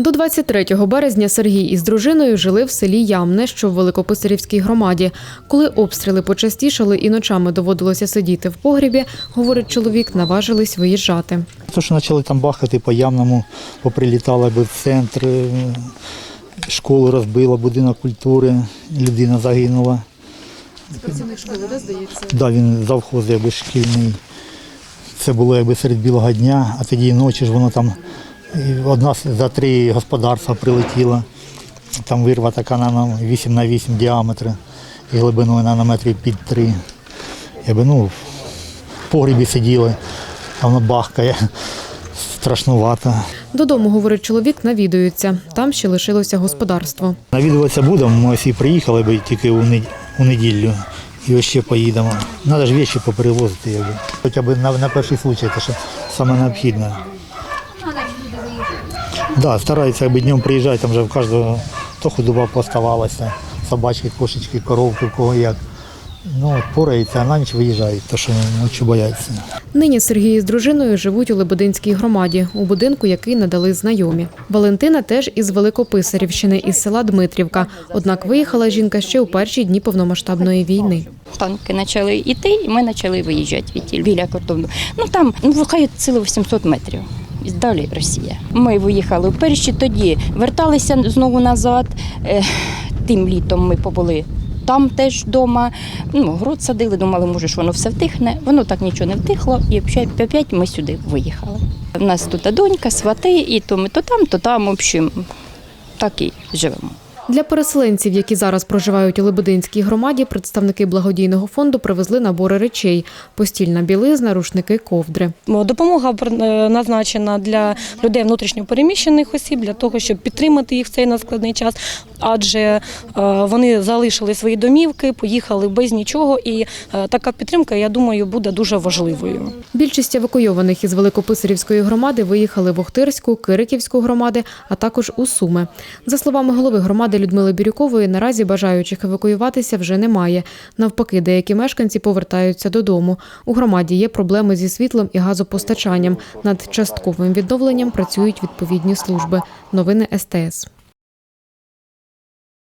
До 23 березня Сергій із дружиною жили в селі Ямне, що в Великописарівській громаді. Коли обстріли почастішали і ночами доводилося сидіти в погрібі, говорить чоловік, наважились виїжджати. То, що почали там бахати по ямному, поприлітали би в центр, е, школу розбила, будинок культури, людина загинула. Це працівник школи, де здається? Да, він завхоз якби шкільний. Це було якби серед білого дня, а тоді ночі ж воно там і одна за три господарства прилетіла. Там вирва така на нам 8 на 8 діаметр і глибиною на метрів під 3. Якби, ну, в погрібі сиділи, а воно бахкає. Страшнувато. Додому, говорить чоловік, навідуються. Там ще лишилося господарство. Навідуватися будемо, ми всі приїхали би тільки у нед- у неділю. І ось ще поїдемо. Треба ж речі поперевозити. Якби. Хоча б на, на перший случай, це що саме необхідне. Да, стараються, якби днем приїжджати, там вже в кожного то худоба поставалася, собачки, кошечки, коровки, в кого як. Ну, от порається, а на ніч виїжджають, то що ночі бояться. Нині Сергій з дружиною живуть у Лебединській громаді, у будинку, який надали знайомі. Валентина теж із Великописарівщини, із села Дмитрівка. Однак виїхала жінка ще у перші дні повномасштабної війни. Танки почали йти, і ми почали виїжджати від біля кордону. Ну там ну хай ціло 800 метрів. І Далі Росія. Ми виїхали вперше, тоді верталися знову назад. Е, Тим літом ми побули там теж вдома. Ну, город садили, думали, може, ж воно все втихне. Воно так нічого не втихло, і опять ми сюди виїхали. У нас тут донька, свати, і то ми то там, то там, в общем, так і живемо. Для переселенців, які зараз проживають у Лебединській громаді, представники благодійного фонду привезли набори речей: постільна білизна, рушники, ковдри. Допомога е, назначена для людей внутрішньопереміщених осіб для того, щоб підтримати їх в цей надскладний час, адже е, вони залишили свої домівки, поїхали без нічого, і е, така підтримка, я думаю, буде дуже важливою. Більшість евакуйованих із Великописарівської громади виїхали в Охтирську, Кириківську громади, а також у Суми. За словами голови громади Людмили Бірюкової, наразі бажаючих евакуюватися вже немає. Навпаки, деякі мешканці повертаються додому. У громаді є проблеми зі світлом і газопостачанням. Над частковим відновленням працюють відповідні служби. Новини СТС.